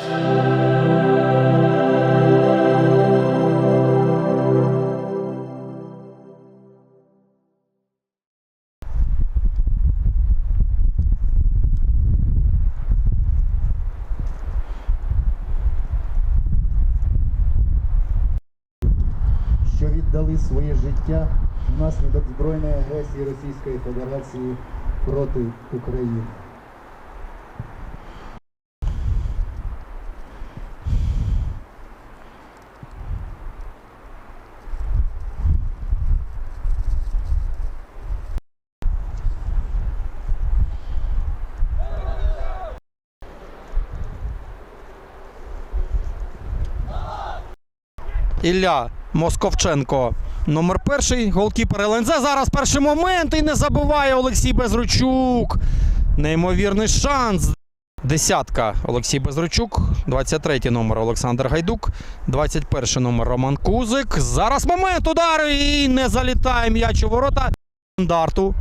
що віддали своє життя внаслідок збройної агресії Російської Федерації проти України. Ілля Московченко. Номер перший, голкіпер ЛНЗ. Зараз перший момент і не забуває Олексій Безручук. Неймовірний шанс. Десятка Олексій Безручук, 23 номер Олександр Гайдук, 21 номер Роман Кузик. Зараз момент удару і не залітає м'яч у ворота. Стандарту.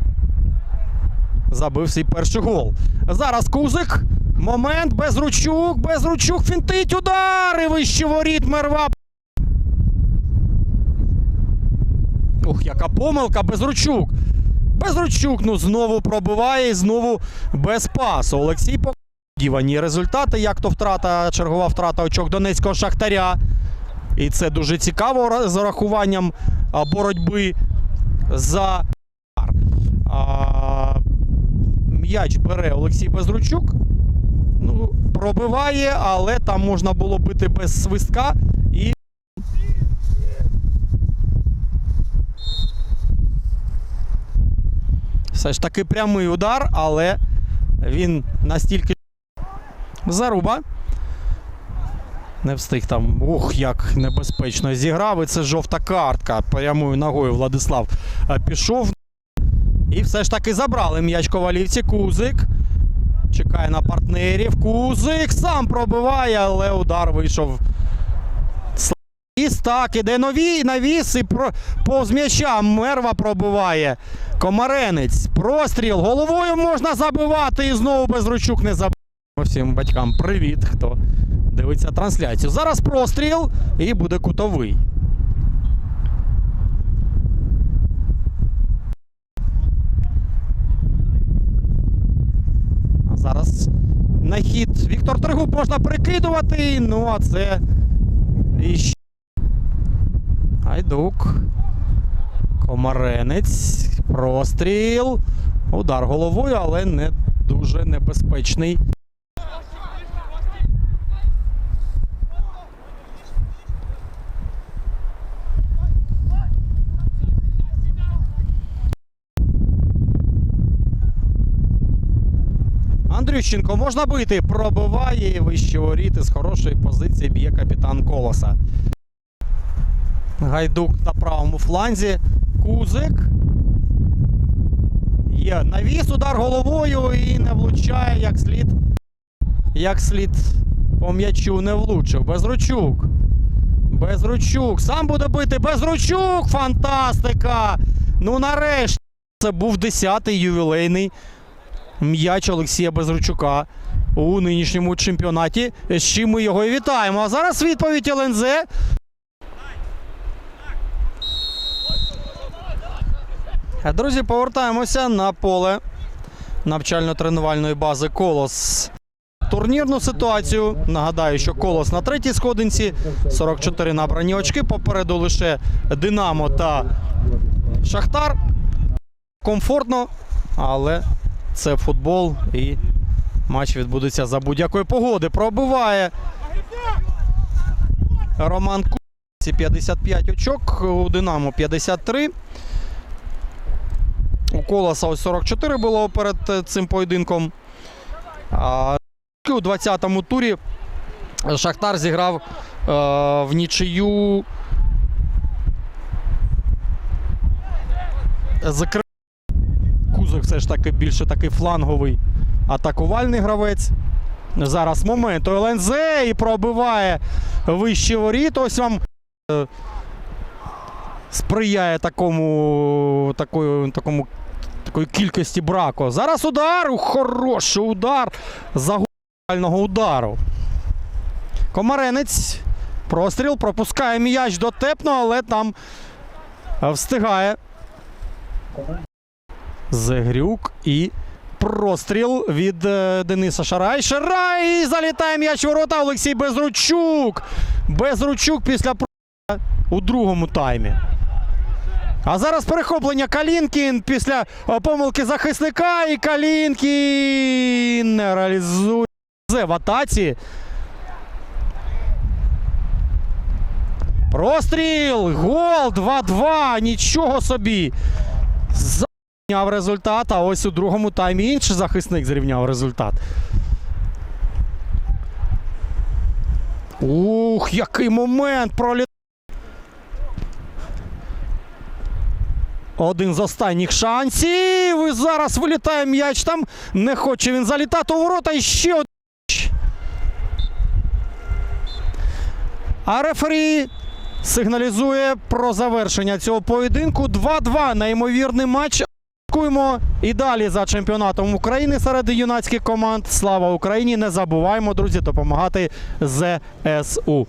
Забив свій перший гол. Зараз Кузик. Момент Безручук. Безручук фінтить удар. І вище воріт Мерва Ух, яка помилка, Безручук. Безручук ну знову пробиває і знову без пасу. Олексій показує дівані результати. Як то втрата, чергова втрата очок Донецького Шахтаря. І це дуже цікаво з урахуванням боротьби за а, м'яч бере Олексій Безручук. Ну, пробиває, але там можна було бити без свистка. І Все ж таки прямий удар, але він настільки заруба. Не встиг там. Ух, як небезпечно зіграв. І це жовта картка. Прямою ногою Владислав е, пішов. І все ж таки забрали м'яч ковалівці. Кузик. Чекає на партнерів. Кузик сам пробиває, але удар вийшов. Славіс, так, іде нові навіс і про, повз м'яча. Мерва пробиває. Комаренець, простріл, головою можна забивати і знову Безручук не забив. Всім батькам привіт, хто дивиться трансляцію. Зараз простріл і буде кутовий. А зараз на хід Віктор Тригуб можна перекидувати. Ну, а це іще. Гайдук. Комаренець. Простріл. Удар головою, але не дуже небезпечний. Андрющенко можна бити. Пробиває вище воріти з хорошої позиції б'є капітан Колоса. Гайдук на правому фланзі. Кузик. Є навіс, удар головою і не влучає як слід. Як слід по м'ячу не влучив. Безручук. Безручук. Сам буде бити. Безручук. Фантастика! Ну нарешті. Це був 10-й ювілейний м'яч Олексія Безручука у нинішньому чемпіонаті. З чим ми його і вітаємо. А зараз відповідь ЛНЗ. Друзі, повертаємося на поле навчально-тренувальної бази Колос. Турнірну ситуацію. Нагадаю, що Колос на третій сходинці, 44 набрані очки. Попереду лише Динамо та Шахтар. Комфортно, але це футбол і матч відбудеться за будь-якої погоди. Пробиває Роман Куці 55 очок, у Динамо 53. У Колоса ось 44 було перед е, цим поєдинком. У 20-му турі Шахтар зіграв е, в нічию з Кри- Кузик все ж таки більше такий фланговий атакувальний гравець. Зараз момент у ЛНЗ і пробиває вище воріт. Ось вам е, сприяє такому, такою, такому, такої кількості браку. Зараз удар, хороший удар загального удару. Комаренець. Простріл пропускає м'яч дотепно, але там е, встигає. Зегрюк і простріл від е, Дениса Шарай. Шарай! Залітає м'яч ворота. Олексій Безручук. Безручук після у другому таймі. А зараз перехоплення Калінкін після е, помилки захисника. І Калінкін реалізує в атаці. Простріл! Гол! 2-2! Нічого собі! Зрівняв результат, а ось у другому таймі інший захисник зрівняв результат. Ух, який момент проліт. Один з останніх шансів. І Зараз вилітає м'яч там. Не хоче він залітати у ворота. І ще один. А рефері сигналізує про завершення цього поєдинку. 2-2. Неймовірний матч. Дякуємо і далі за чемпіонатом України серед юнацьких команд. Слава Україні! Не забуваємо, друзі, допомагати ЗСУ.